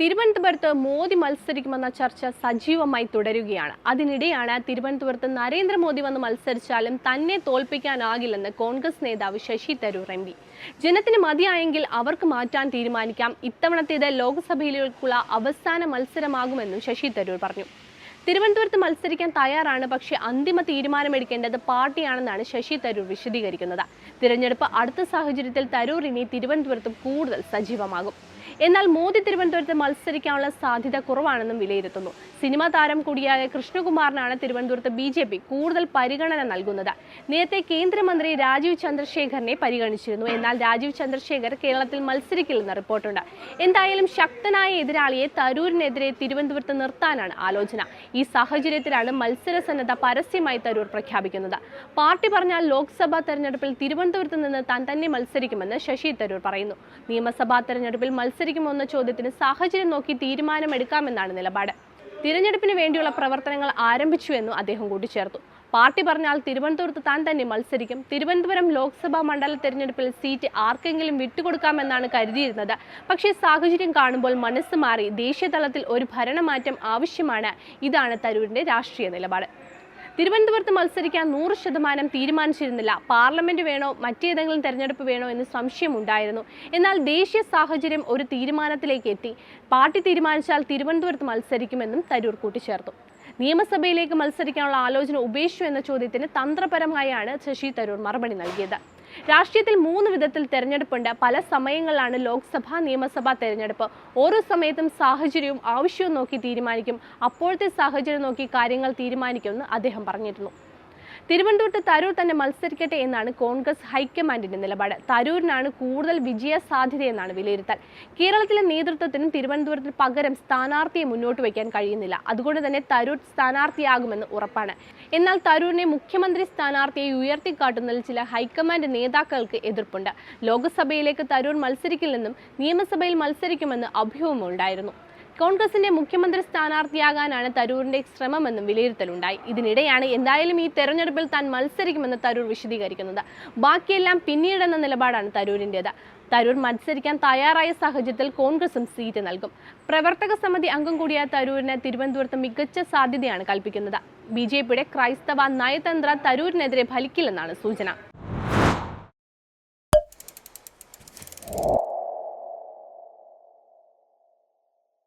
തിരുവനന്തപുരത്ത് മോദി മത്സരിക്കുമെന്ന ചർച്ച സജീവമായി തുടരുകയാണ്. അതിനിടെയാണ് തിരുവനന്തപുരത്ത് നരേന്ദ്രമോദി വന്ന് മത്സരിച്ചാലും തന്നെ തോൽപ്പിക്കാനാകില്ലെന്ന് കോൺഗ്രസ് നേതാവ് ശശി തരൂർ എം പി. ജനത്തിന് മതിയായെങ്കിൽ അവർക്ക് മാറ്റാൻ തീരുമാനിക്കാം. ഇത്തവണത്തേത് ലോക്സഭയിലേക്കുള്ള അവസാന മത്സരമാകുമെന്നും ശശി തരൂർ പറഞ്ഞു. തിരുവനന്തപുരത്ത് മത്സരിക്കാൻ തയ്യാറാണ് പക്ഷേ അന്തിമ തീരുമാനമെടുക്കേണ്ടത് പാർട്ടിയാണെന്നാണ് ശശി തരൂർ വിശദീകരിക്കുന്നത്. തിരഞ്ഞെടുപ്പ് അടുത്ത സാഹചര്യത്തിൽ തരൂർ ഇനി തിരുവനന്തപുരത്തും കൂടുതൽ സജീവമാകും. എന്നാൽ മോദി തിരുവനന്തപുരത്ത് മത്സരിക്കാനുള്ള സാധ്യത കുറവാണെന്നും വിലയിരുത്തുന്നു. സിനിമാ താരം കൂടിയായ കൃഷ്ണകുമാറിനാണ് തിരുവനന്തപുരത്ത് ബി ജെ പി കൂടുതൽ പരിഗണന നൽകുന്നത്. നേരത്തെ കേന്ദ്രമന്ത്രി രാജീവ് ചന്ദ്രശേഖറിനെ പരിഗണിച്ചിരുന്നു. എന്നാൽ രാജീവ് ചന്ദ്രശേഖർ കേരളത്തിൽ മത്സരിക്കില്ലെന്ന് റിപ്പോർട്ടുണ്ട്. എന്തായാലും ശക്തനായ എതിരാളിയെ തരൂരിനെതിരെ തിരുവനന്തപുരത്ത് നിർത്താനാണ് ആലോചന. ഈ സാഹചര്യത്തിലാണ് മത്സര സന്നദ്ധ പരസ്യമായി തരൂർ പ്രഖ്യാപിക്കുന്നത്. പാർട്ടി പറഞ്ഞാൽ ലോക്സഭാ തെരഞ്ഞെടുപ്പിൽ തിരുവനന്തപുരത്ത് നിന്ന് താൻ തന്നെ മത്സരിക്കുമെന്ന് ശശി തരൂർ പറയുന്നു. നിയമസഭാ തെരഞ്ഞെടുപ്പിൽ മത്സരിക്കുമോ എന്ന ചോദ്യത്തിന് സാഹചര്യം നോക്കി തീരുമാനമെടുക്കാമെന്നാണ് നിലപാട്. തിരഞ്ഞെടുപ്പിന് വേണ്ടിയുള്ള പ്രവർത്തനങ്ങൾ ആരംഭിച്ചുവെന്നും അദ്ദേഹം കൂട്ടിച്ചേർത്തു. പാർട്ടി പറഞ്ഞാൽ തിരുവനന്തപുരത്ത് താൻ തന്നെ മത്സരിക്കും. തിരുവനന്തപുരം ലോക്സഭാ മണ്ഡല തെരഞ്ഞെടുപ്പിൽ സീറ്റ് ആർക്കെങ്കിലും വിട്ടുകൊടുക്കാമെന്നാണ് കരുതിയിരുന്നത്. പക്ഷേ സാഹചര്യം കാണുമ്പോൾ മനസ്സ് മാറി ദേശീയ തലത്തിൽ ഒരു ഭരണമാറ്റം ആവശ്യമാണ്. ഇതാണ് തരൂരിന്റെ രാഷ്ട്രീയ നിലപാട്. തിരുവനന്തപുരത്ത് മത്സരിക്കാൻ നൂറ് ശതമാനം തീരുമാനിച്ചിരുന്നില്ല. പാർലമെന്റ് വേണോ മറ്റേതെങ്കിലും തെരഞ്ഞെടുപ്പ് വേണോ എന്ന് സംശയമുണ്ടായിരുന്നു. എന്നാൽ ദേശീയ സാഹചര്യം ഒരു തീരുമാനത്തിലേക്ക് എത്തി. പാർട്ടി തീരുമാനിച്ചാൽ തിരുവനന്തപുരത്ത് മത്സരിക്കുമെന്നും തരൂർ കൂട്ടിച്ചേർത്തു. നിയമസഭയിലേക്ക് മത്സരിക്കാനുള്ള ആലോചന ഉപേക്ഷിച്ചു എന്ന ചോദ്യത്തിന് തന്ത്രപരമായാണ് ശശി തരൂർ മറുപടി നൽകിയത്. രാഷ്ട്രീയത്തിൽ മൂന്ന് വിധത്തിൽ തെരഞ്ഞെടുപ്പുണ്ട്. പല സമയങ്ങളിലാണ് ലോക്സഭ നിയമസഭാ തെരഞ്ഞെടുപ്പ്. ഓരോ സമയത്തും സാഹചര്യവും ആവശ്യവും നോക്കി തീരുമാനിക്കും. അപ്പോഴത്തെ സാഹചര്യം നോക്കി കാര്യങ്ങൾ തീരുമാനിക്കുമെന്ന് അദ്ദേഹം പറഞ്ഞിരുന്നു. തിരുവനന്തപുരത്ത് തരൂർ തന്നെ മത്സരിക്കട്ടെ എന്നാണ് കോൺഗ്രസ് ഹൈക്കമാൻഡിന്റെ നിലപാട്. തരൂരിനാണ് കൂടുതൽ വിജയ സാധ്യതയെന്നാണ് വിലയിരുത്തൽ. കേരളത്തിലെ നേതൃത്വത്തിനും തിരുവനന്തപുരത്തിൽ പകരം സ്ഥാനാർത്ഥിയെ മുന്നോട്ട് വയ്ക്കാൻ കഴിയുന്നില്ല. അതുകൊണ്ട് തന്നെ തരൂർ സ്ഥാനാർത്ഥിയാകുമെന്ന് ഉറപ്പാണ്. എന്നാൽ തരൂരിനെ മുഖ്യമന്ത്രി സ്ഥാനാർത്ഥിയെ ഉയർത്തിക്കാട്ടുന്നതിൽ ചില ഹൈക്കമാൻഡ് നേതാക്കൾക്ക് എതിർപ്പുണ്ട്. ലോക്സഭയിലേക്ക് തരൂർ മത്സരിക്കില്ലെന്നും നിയമസഭയിൽ മത്സരിക്കുമെന്ന് അഭ്യൂഹമുണ്ടായിരുന്നു. കോൺഗ്രസിന്റെ മുഖ്യമന്ത്രി സ്ഥാനാർത്ഥിയാകാനാണ് തരൂരിന്റെ ശ്രമമെന്നും വിലയിരുത്തലുണ്ടായി. ഇതിനിടെയാണ് എന്തായാലും ഈ തെരഞ്ഞെടുപ്പിൽ താൻ മത്സരിക്കുമെന്ന് തരൂർ വിശദീകരിക്കുന്നത്. ബാക്കിയെല്ലാം പിന്നീടെന്ന നിലപാടാണ് തരൂരിന്റെത് തരൂർ മത്സരിക്കാൻ തയ്യാറായ സാഹചര്യത്തിൽ കോൺഗ്രസും സീറ്റ് നൽകും. പ്രവർത്തക സമിതി അംഗം കൂടിയായ തരൂരിന് തിരുവനന്തപുരത്ത് മികച്ച സാധ്യതയാണ് കൽപ്പിക്കുന്നത്. ബി ജെ പിയുടെ ക്രൈസ്തവ നയതന്ത്ര തരൂരിനെതിരെ ഫലിക്കില്ലെന്നാണ് സൂചന.